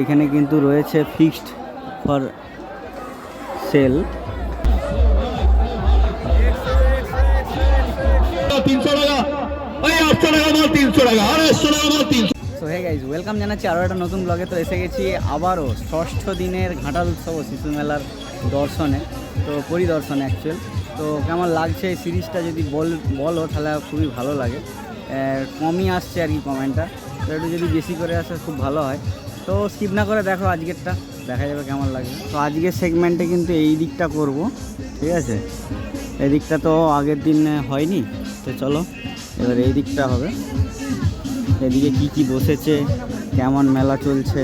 এখানে কিন্তু রয়েছে ফিক্সড ফর সেল তিনশো টাকা। ওই আটশো টাকা মাল তিনশো টাকা। আড়াইশো টাকা মাল তিনশো। সো হে গাইজ ওয়েলকাম জানাচ্ছি আরও একটা নতুন ব্লগে তো এসে গেছি আবারও ষষ্ঠ দিনের ঘাটাল উৎসব শিশু মেলার দর্শনে তো পরিদর্শনে অ্যাকচুয়াল তো কেমন লাগছে এই সিরিজটা যদি বল বলো তাহলে খুবই ভালো লাগে। কমই আসছে আর কি কমেন্টটা তো একটু যদি বেশি করে আসে, খুব ভালো হয়। তো স্কিপ না করে দেখো আজকেরটা, দেখা যাবে কেমন লাগে। তো আজকের সেগমেন্টে কিন্তু এই দিকটা করব, ঠিক আছে? এই দিকটা তো আগের দিন হয়নি, তো চলো, এবার এই দিকটা হবে। এদিকে কি কি বসেছে, কেমন মেলা চলছে,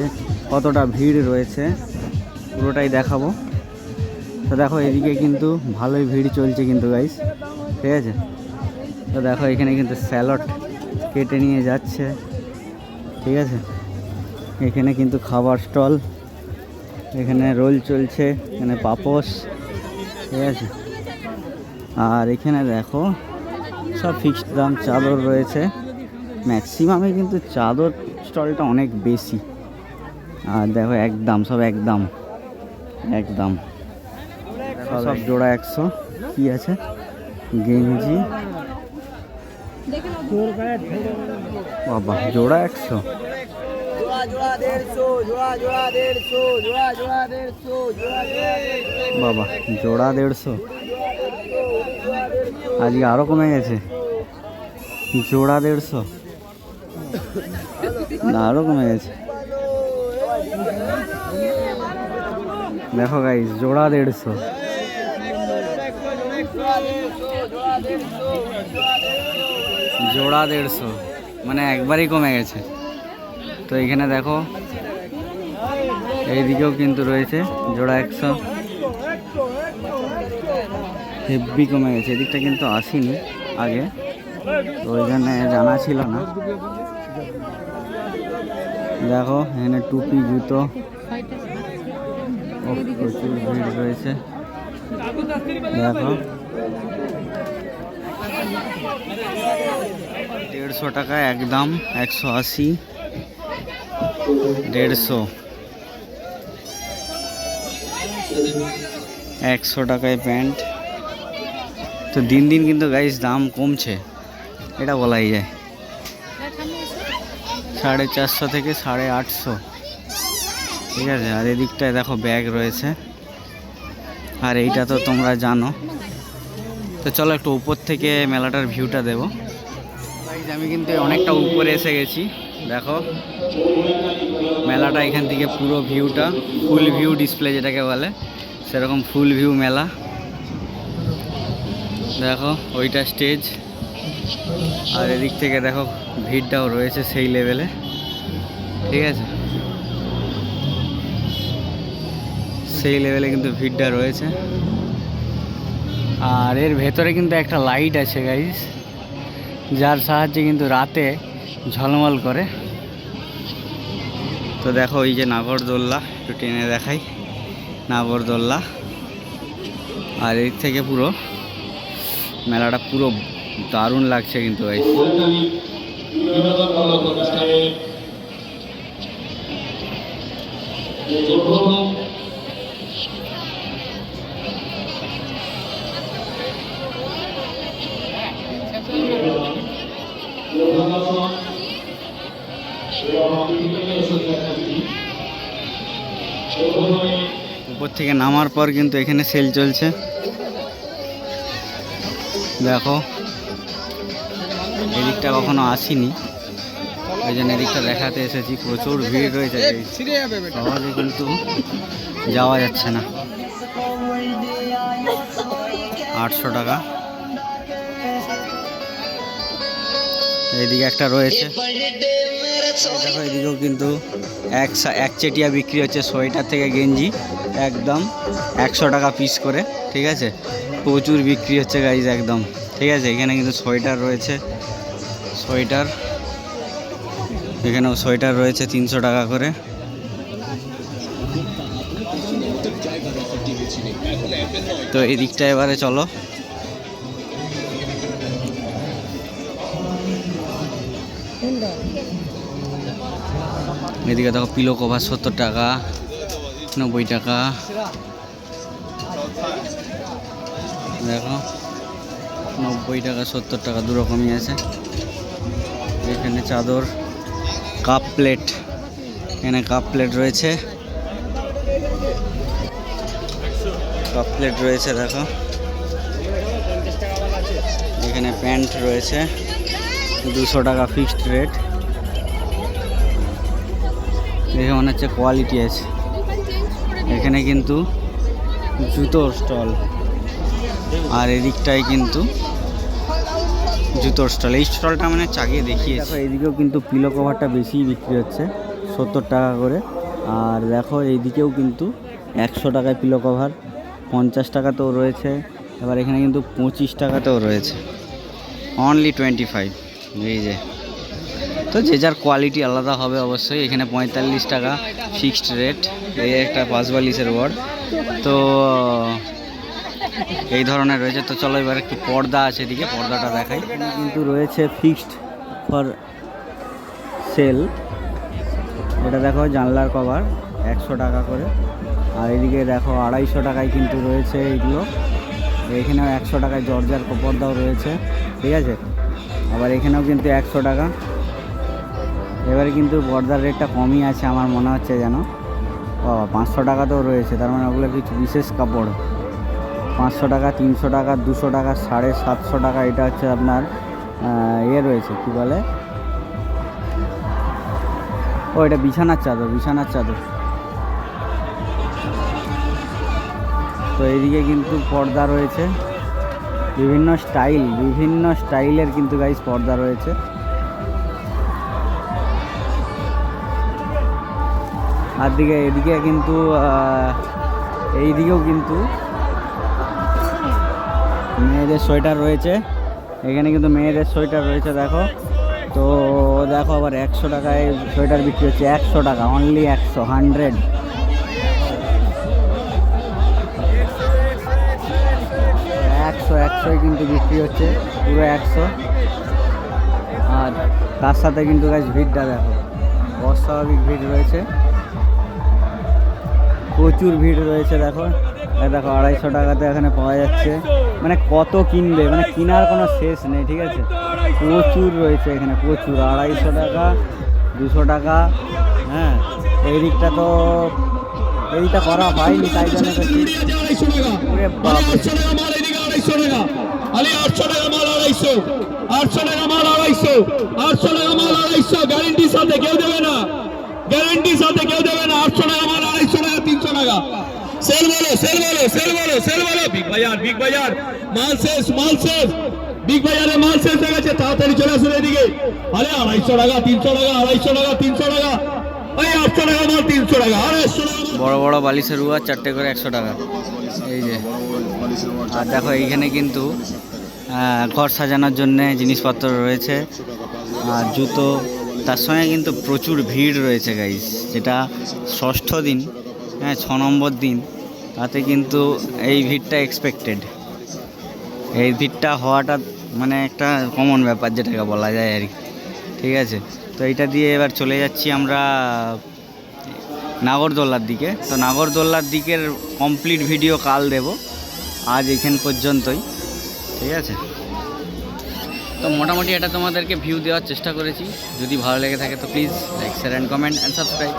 কতটা ভিড় রয়েছে, পুরোটাই দেখাবো। তো দেখো এদিকে কিন্তু ভালোই ভিড় চলছে কিন্তু গাইস ঠিক আছে? তো দেখো, এখানে কিন্তু স্যালড কেটে নিয়ে যাচ্ছে। ঠিক আছে? এখানে কিন্তু খাবার স্টল, এখানে রোল চলছে, এখানে পাপোশ, ঠিক আছে? আর এখানে দেখো, সব ফিক্সড দাম চাদর রয়েছে। ম্যাক্সিমামে কিন্তু চাদর স্টলটা অনেক বেশি। আর দেখো একদম সব একদম একদম সব জোড়া একশো। কি আছে? গেঞ্জি। বাবা জোড়া একশো বাবা জোড়া দেড়শো আজকে আরও কমে গেছে জোড়া দেড়শো না আরও কমে গেছে দেখো গাইস জোড়া দেড়শো জোড়া দেড়শো। মানে একবারই কমে গেছে। তো এখানে দেখো, এইদিকেও কিন্তু রয়েছে জোড়া একশো। হেভি কমে গেছে, এদিকটা কিন্তু আসিনি আগে। তো ওই জন্য জানা ছিল না। দেখো, এখানে টুপি, জুতো। প্রচুর ভিড় রয়েছে। দেখো। দেড়শো টাকা একদম, একশো আশি, দেড়শো। একশো টাকায় প্যান্ট। তো দিন দিন কিন্তু গাইস দাম কমছে, এটা বলাই যায়। সাড়ে চারশো থেকে সাড়ে আটশো। ঠিক আছে, আর এদিকটায় দেখো ব্যাগ রয়েছে। আর এইটা তো তোমরা জানো। তো চলো একটু উপর থেকে মেলাটার ভিউটা দেবো। আমি কিন্তু অনেকটা উপরে এসে গেছি। দেখো, মেলাটা এখান থেকে পুরো ভিউটা ফুল ভিউ ডিসপ্লে যেটাকে বলে, সেরকম ফুল ভিউ মেলা। দেখো, ওইটা স্টেজ আর এদিক থেকে দেখো, ভিড়টাও রয়েছে সেই লেভেলে ঠিক আছে? সেই লেভেলে কিন্তু ভিড়টা রয়েছে। আর এর ভেতরে কিন্তু একটা লাইট আছে গাইস যার সাহায্যে কিন্তু রাতে ঝলমল করে। তো দেখো ওই যে নাগরদোল্লা, একটু টেনে দেখাই। নাগরদোল্লা, আর এর থেকে পুরো মেলাটা পুরো দারুণ লাগছে কিন্তু গাইস বিনোদনমূলক অনুষ্ঠানে উপর থেকে নামার পর কিন্তু এখানে সেল চলছে। দেখো। এদিকটা কখনো আসিনি। ওই জন্য এদিকটা দেখাতে এসেছি। প্রচুর ভিড় রয়েছে। সহজে কিন্তু যাওয়া যাচ্ছে না। আটশো টাকা। এইদিকে একটা রয়েছে। দেখো, এদিকেও কিন্তু এক এক চেটিয়া বিক্রি হচ্ছে সোয়েটার থেকে গেঞ্জি, একদম একশো টাকা পিস করে, ঠিক আছে? প্রচুর বিক্রি হচ্ছে গাইজ একদম। ঠিক আছে, এখানে কিন্তু সোয়েটার রয়েছে, সোয়েটার। এখানেও সোয়েটার রয়েছে তিনশো টাকা করে। তো এদিকটা এবারে চলো। এদিকে দেখো পিলো কভার সত্তর টাকা, নব্বই টাকা। দেখো, নব্বই টাকা, সত্তর টাকা, দু রকমই আছে। এখানে চাদর কাপ প্লেট এখানে কাপ প্লেট রয়েছে। কাপ প্লেট রয়েছে, দেখো। এখানে প্যান্ট রয়েছে। দুশো টাকা ফিক্সড রেট দেখে মনে হচ্ছে কোয়ালিটি আছে। এখানে কিন্তু জুতোর স্টল। আর এদিকটায় কিন্তু জুতোর স্টল। এই স্টলটা মানে চাগিয়ে দেখিয়ে দেখো এইদিকেও কিন্তু পিলো কভারটা বেশি বিক্রি হচ্ছে সত্তর টাকা করে। আর দেখো এইদিকেও কিন্তু একশো টাকায় পিলো কভার পঞ্চাশ টাকাতেও রয়েছে। এবার এখানে কিন্তু পঁচিশ টাকাতেও রয়েছে। অনলি টোয়েন্টি ফাইভ এই যে তো যে যার কোয়ালিটি আলাদা হবে অবশ্যই। এখানে পঁয়তাল্লিশ টাকা ফিক্সড রেট এই একটা পাঁচ বালিশের ওয়ার্ড তো, এই ধরনের রয়েছে। তো চলো এবার একটু পর্দা আছে এদিকে, পর্দাটা দেখাই। কিন্তু রয়েছে ফিক্সড ফর সেল এটা দেখো জানলার কভার একশো টাকা করে। আর এদিকে দেখো আড়াইশো টাকায় কিন্তু রয়েছে এইগুলো এখানেও একশো টাকায় জর্জার পর্দাও রয়েছে। ঠিক আছে? আবার এখানেও কিন্তু একশো টাকা। এবারে কিন্তু পর্দার রেটটা কমই আছে আমার মনে হচ্ছে যেন। বাবা পাঁচশো টাকাতেও রয়েছে, তার মানে ওগুলো কিছু বিশেষ কাপড়। পাঁচশো টাকা, তিনশো টাকা, দুশো টাকা, সাড়ে সাতশো টাকা, এটা হচ্ছে আপনার ইয়ে রয়েছে, কী বলে? ও, এটা বিছানার চাদর বিছানার চাদর। তো এইদিকে কিন্তু পর্দা রয়েছে। বিভিন্ন স্টাইল, বিভিন্ন স্টাইলের কিন্তু গাইস পর্দা রয়েছে। আর দিকে এদিকে কিন্তু আহ, এইদিকেও কিন্তু মেয়েদের সোয়েটার রয়েছে। এখানে কিন্তু মেয়েদের সোয়েটার রয়েছে দেখো। তো দেখো আবার একশো টাকায় সোয়েটার বিক্রি হচ্ছে। একশো টাকা অনলি একশো হান্ড্রেড একশো একশোই কিন্তু বিক্রি হচ্ছে পুরো একশো। আর তার সাথে কিন্তু গাছ ভিড়টা দেখো। অস্বাভাবিক ভিড় রয়েছে। প্রচুর ভিড় রয়েছে, দেখো। দেখো, আড়াইশো টাকাতে এখানে পাওয়া যাচ্ছে। মানে কত কিনবে? মানে কেনার কোনো শেষ নেই, ঠিক আছে? প্রচুর রয়েছে এখানে, প্রচুর। আড়াইশো টাকা, দুশো টাকা হ্যাঁ? এই দিকটা তো এইটা করা হয়নি, তাই জন্য। আটশো টাকা মাল আড়াইশো। আটশো টাকা আটশো টাকা গ্যারেন্টির সাথে কেউ দেবে না। আটশো টাকা আড়াইশো। টাকা সেল বলো সেল বলো সেল বলো সেল বলো। বিগ বাজার বিগ বাজার মাল শেষ মাল শেষ। বিগ বাজারে মাল শেষ হয়ে গেছে। তাড়াতাড়ি চলে আসুন এদিকে। আরে, আড়াইশো টাকা, তিনশো টাকা, আড়াইশো টাকা, তিনশো টাকা। ওই আটশো টাকা মাল, তিনশো টাকা। আড়াইশো বড় বড় বালিশের রুয়া, চারটে করে একশো টাকা। এই যে। আর দেখো, এইখানে কিন্তু ঘর সাজানোর জন্য জিনিসপত্র রয়েছে। আর জুতো, তার সঙ্গে কিন্তু প্রচুর ভিড় রয়েছে গাইস যেটা ষষ্ঠ দিন। হ্যাঁ ছ নম্বর দিন। তাতে কিন্তু এই ভিড়টা এক্সপেক্টেড এই ভিড়টা হওয়াটা মানে একটা কমন ব্যাপার যেটাকে বলা যায় আর কি। ঠিক আছে? তো এইটা দিয়ে এবার চলে যাচ্ছি আমরা নাগরদোল্লার দিকে। তো নাগরদোল্লার দিকের কমপ্লিট ভিডিও কাল দেব। আজ এখান পর্যন্তই। ঠিক আছে? তো মোটামুটি এটা তোমাদেরকে ভিউ দেওয়ার চেষ্টা করেছি। যদি ভালো লেগে থাকে তো please like share and comment and subscribe